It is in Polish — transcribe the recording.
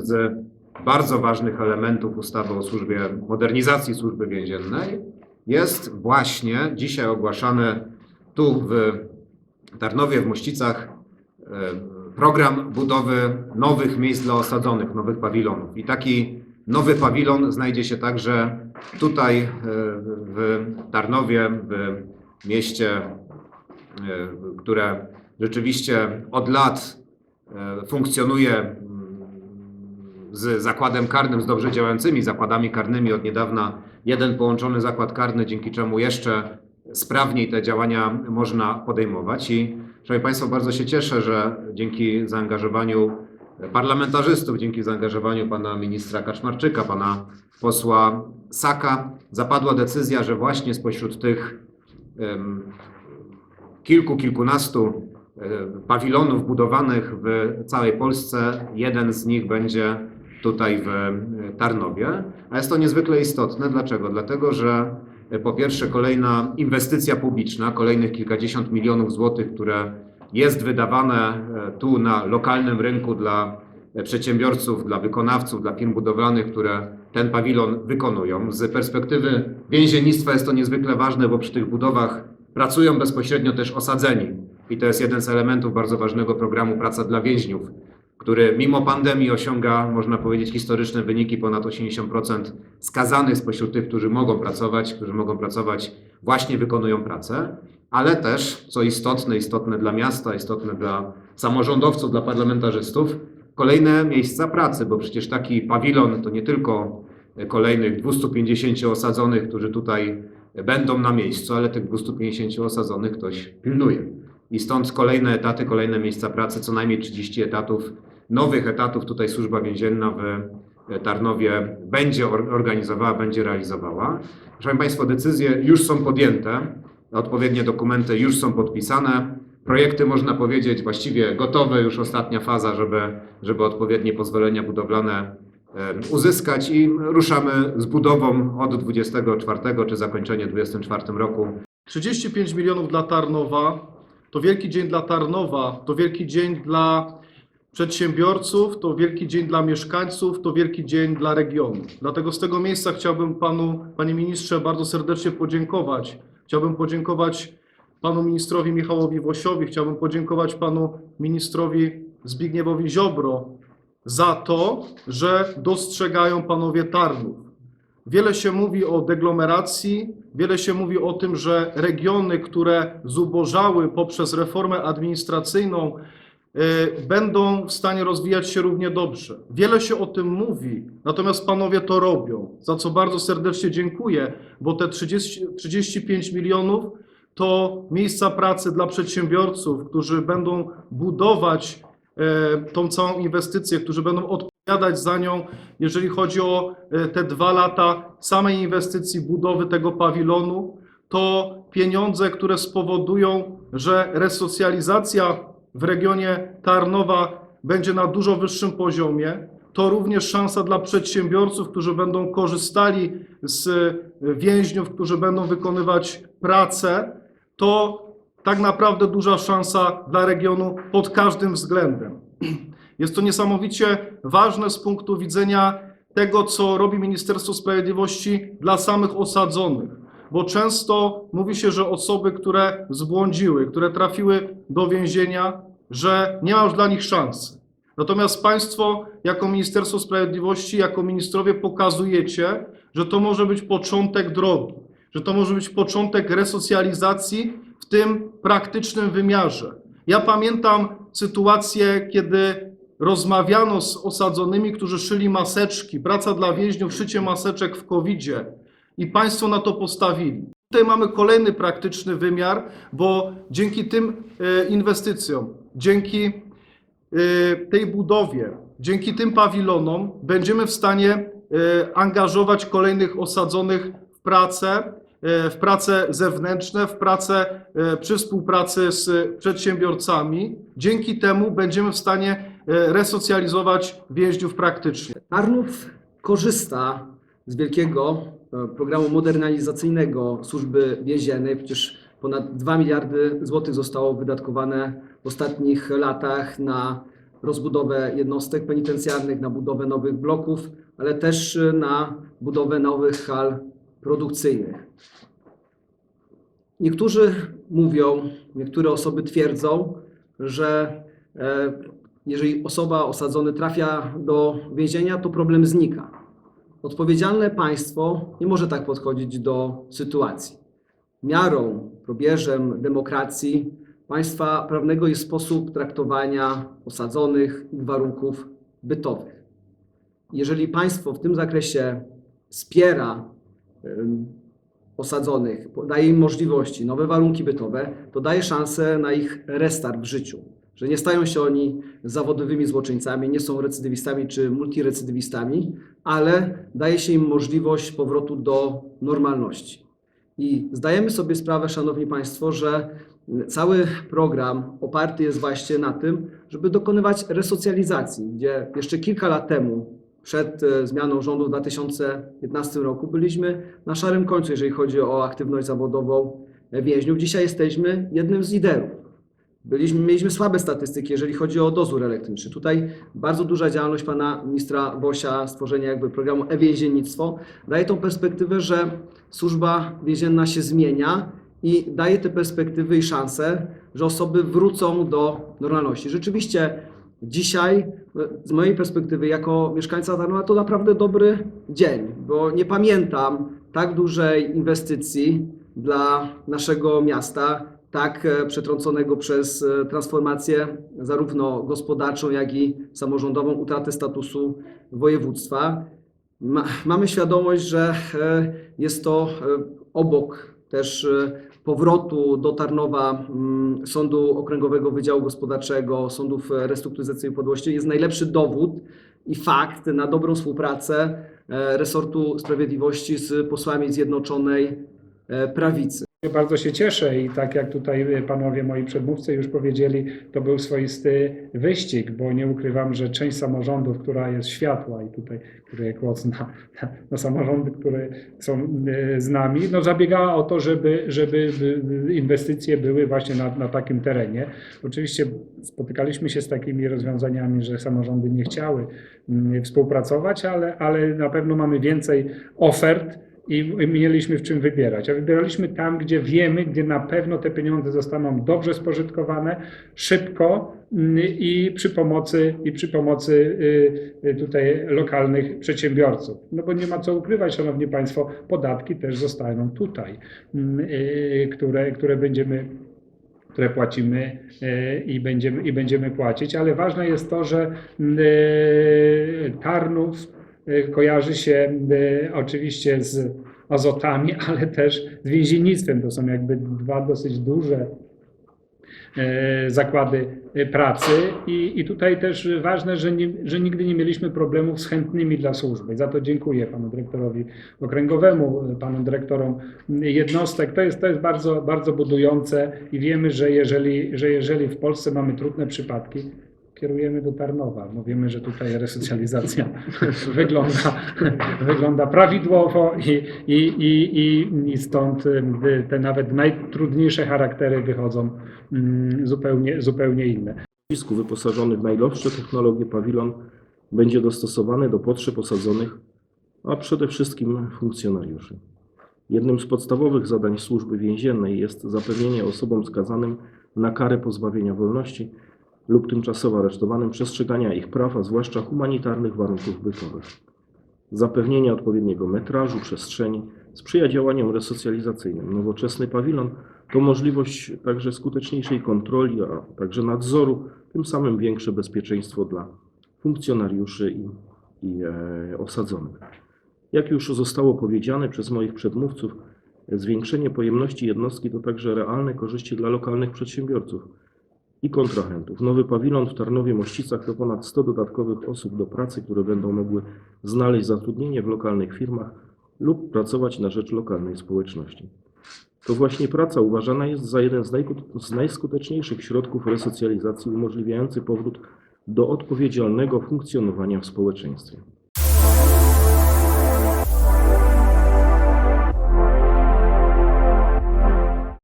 z bardzo ważnych elementów ustawy o służbie, modernizacji służby więziennej jest właśnie dzisiaj ogłaszany tu w Tarnowie, w Mościcach e, program budowy nowych miejsc dla osadzonych, nowych pawilonów. I taki nowy pawilon znajdzie się także tutaj e, w Tarnowie, w mieście, e, które rzeczywiście od lat funkcjonuje z zakładem karnym, z dobrze działającymi zakładami karnymi. Od niedawna jeden połączony zakład karny, dzięki czemu jeszcze sprawniej te działania można podejmować. I Szanowni Państwo, bardzo się cieszę, że dzięki zaangażowaniu parlamentarzystów, dzięki zaangażowaniu pana ministra Kaczmarczyka, pana posła Saka, zapadła decyzja, że właśnie spośród tych em, kilku, kilkunastu pawilonów budowanych w całej Polsce, jeden z nich będzie tutaj w e, Tarnowie. A jest to niezwykle istotne. Dlaczego? Dlatego, że e, po pierwsze kolejna inwestycja publiczna, kolejnych kilkadziesiąt milionów złotych, które jest wydawane e, tu na lokalnym rynku dla przedsiębiorców, dla wykonawców, dla firm budowlanych, które ten pawilon wykonują. Z perspektywy więziennictwa jest to niezwykle ważne, bo przy tych budowach pracują bezpośrednio też osadzeni. I to jest jeden z elementów bardzo ważnego programu Praca dla więźniów, który mimo pandemii osiąga, można powiedzieć, historyczne wyniki, ponad 80% skazanych spośród tych, którzy mogą pracować, którzy mogą pracować, właśnie wykonują pracę, ale też, co istotne, istotne dla miasta, istotne dla samorządowców, dla parlamentarzystów, kolejne miejsca pracy, bo przecież taki pawilon to nie tylko kolejnych 250 osadzonych, którzy tutaj będą na miejscu, ale tych 250 osadzonych ktoś pilnuje. I stąd kolejne etaty, kolejne miejsca pracy, co najmniej 30 etatów, nowych etatów tutaj służba więzienna w Tarnowie będzie or- organizowała, będzie realizowała. Szanowni Państwo, decyzje już są podjęte, odpowiednie dokumenty już są podpisane. Projekty można powiedzieć właściwie gotowe, już ostatnia faza, żeby, żeby odpowiednie pozwolenia budowlane e, uzyskać i ruszamy z budową od 24 czy zakończenie w 24 roku 35 milionów dla Tarnowa to wielki dzień dla Tarnowa, to wielki dzień dla przedsiębiorców, to wielki dzień dla mieszkańców, to wielki dzień dla regionu. Dlatego z tego miejsca chciałbym panu, panie ministrze, bardzo serdecznie podziękować. Chciałbym podziękować panu ministrowi Michałowi Wosiowi, chciałbym podziękować panu ministrowi Zbigniewowi Ziobro za to, że dostrzegają panowie Tarnów. Wiele się mówi o deglomeracji, wiele się mówi o tym, że regiony, które zubożały poprzez reformę administracyjną, będą w stanie rozwijać się równie dobrze. Wiele się o tym mówi, natomiast panowie to robią, za co bardzo serdecznie dziękuję, bo te 30, 35 milionów to miejsca pracy dla przedsiębiorców, którzy będą budować e, tą całą inwestycję, którzy będą odpowiadać za nią, jeżeli chodzi o e, te dwa lata samej inwestycji budowy tego pawilonu, to pieniądze, które spowodują, że resocjalizacja w regionie Tarnowa będzie na dużo wyższym poziomie, to również szansa dla przedsiębiorców, którzy będą korzystali z e, więźniów, którzy będą wykonywać pracę, to tak naprawdę duża szansa dla regionu pod każdym względem. Jest to niesamowicie ważne z punktu widzenia tego, co robi Ministerstwo Sprawiedliwości dla samych osadzonych, bo często mówi się, że osoby, które zbłądziły, które trafiły do więzienia, że nie ma już dla nich szansy. Natomiast Państwo, jako Ministerstwo Sprawiedliwości, jako ministrowie, pokazujecie, że to może być początek drogi, że to może być początek resocjalizacji w tym praktycznym wymiarze. Ja pamiętam sytuację, kiedy rozmawiano z osadzonymi, którzy szyli maseczki, praca dla więźniów, szycie maseczek w COVID-zie i Państwo na to postawili. Tutaj mamy kolejny praktyczny wymiar, bo dzięki tym e, inwestycjom, dzięki e, tej budowie, dzięki tym pawilonom będziemy w stanie e, angażować kolejnych osadzonych w pracę, w prace zewnętrzne, w pracę przy współpracy z przedsiębiorcami. Dzięki temu będziemy w stanie resocjalizować więźniów praktycznie. Tarnów korzysta z wielkiego programu modernizacyjnego służby więziennej. Przecież ponad 2 miliardy złotych zostało wydatkowane w ostatnich latach na rozbudowę jednostek penitencjarnych, na budowę nowych bloków, ale też y, na budowę nowych hal produkcyjnych. Niektórzy mówią, niektóre osoby twierdzą, że e, jeżeli osoba osadzony trafia do więzienia, to problem znika. Odpowiedzialne państwo nie może tak podchodzić do sytuacji. Miarą, probierzem demokracji państwa prawnego jest sposób traktowania osadzonych, ich warunków bytowych. Jeżeli państwo w tym zakresie wspiera osadzonych, daje im możliwości, nowe warunki bytowe, to daje szansę na ich restart w życiu. Że nie stają się oni zawodowymi złoczyńcami, nie są recydywistami czy multirecydywistami, ale daje się im możliwość powrotu do normalności. I zdajemy sobie sprawę, Szanowni Państwo, że cały program oparty jest właśnie na tym, żeby dokonywać resocjalizacji, gdzie jeszcze kilka lat temu, przed e, zmianą rządu w 2015 roku, byliśmy na szarym końcu, jeżeli chodzi o aktywność zawodową więźniów. Dzisiaj jesteśmy jednym z liderów. Byliśmy, mieliśmy słabe statystyki, jeżeli chodzi o dozór elektroniczny. Tutaj bardzo duża działalność pana ministra Bosia, stworzenie jakby programu e-więziennictwo, daje tą perspektywę, że służba więzienna się zmienia i daje te perspektywy i szanse, że osoby wrócą do normalności. Rzeczywiście dzisiaj, z mojej perspektywy, jako mieszkańca Tarnowa, to naprawdę dobry dzień, bo nie pamiętam tak dużej inwestycji dla naszego miasta, tak e, przetrąconego przez e, transformację zarówno gospodarczą, jak i samorządową, utratę statusu województwa. Ma, mamy świadomość, że e, jest to obok też powrotu do Tarnowa mm, Sądu Okręgowego Wydziału Gospodarczego, Sądów Restrukturyzacji Upadłości, jest najlepszy dowód i fakt na dobrą współpracę resortu sprawiedliwości z posłami Zjednoczonej Prawicy. Bardzo się cieszę i tak jak tutaj panowie moi przedmówcy już powiedzieli, to był swoisty wyścig, bo nie ukrywam, że część samorządów, która jest światła i tutaj kieruję głos na, na samorządy, które są e, z nami, no zabiegała o to, żeby, żeby inwestycje były właśnie na, na takim terenie. Oczywiście spotykaliśmy się z takimi rozwiązaniami, że samorządy nie chciały mm, współpracować, ale, ale na pewno mamy więcej ofert i mieliśmy w czym wybierać. A wybieraliśmy tam, gdzie wiemy, gdzie na pewno te pieniądze zostaną dobrze spożytkowane, szybko mm, i przy pomocy, i przy pomocy y, y, tutaj lokalnych przedsiębiorców. No bo nie ma co ukrywać, Szanowni Państwo, podatki też zostaną tutaj, mm, y, które, które będziemy które płacimy i będziemy, i będziemy płacić, ale ważne jest to, że Tarnów kojarzy się e, oczywiście z azotami, ale też z więziennictwem. To są jakby dwa dosyć duże e, zakłady pracy i, i tutaj też ważne, że, nie, że nigdy nie mieliśmy problemów z chętnymi dla służby. Za to dziękuję panu dyrektorowi okręgowemu, panu dyrektorom jednostek. To jest, to jest bardzo, bardzo budujące i wiemy, że jeżeli, że jeżeli w Polsce mamy trudne przypadki, kierujemy do Tarnowa. Mówimy, że tutaj resocjalizacja wygląda, wygląda prawidłowo i, i, i, i, i stąd y, te nawet najtrudniejsze charaktery wychodzą mm, zupełnie, zupełnie inne. lotnisku wyposażony w najnowsze technologie pawilon będzie dostosowany do potrzeb osadzonych, a przede wszystkim funkcjonariuszy. Jednym z podstawowych zadań służby więziennej jest zapewnienie osobom skazanym na karę pozbawienia wolności lub tymczasowo aresztowanym przestrzegania ich praw, a zwłaszcza humanitarnych warunków bytowych. Zapewnienie odpowiedniego metrażu przestrzeni sprzyja działaniom resocjalizacyjnym. Nowoczesny pawilon to możliwość także skuteczniejszej kontroli, a także nadzoru, tym samym większe bezpieczeństwo dla funkcjonariuszy i, i e, osadzonych. Jak już zostało powiedziane przez moich przedmówców, zwiększenie pojemności jednostki to także realne korzyści dla lokalnych przedsiębiorców i kontrahentów. Nowy pawilon w Tarnowie-Mościcach to ponad 100 dodatkowych osób do pracy, które będą mogły znaleźć zatrudnienie w lokalnych firmach lub pracować na rzecz lokalnej społeczności. To właśnie praca uważana jest za jeden z, najskuteczniejszych środków resocjalizacji umożliwiający powrót do odpowiedzialnego funkcjonowania w społeczeństwie.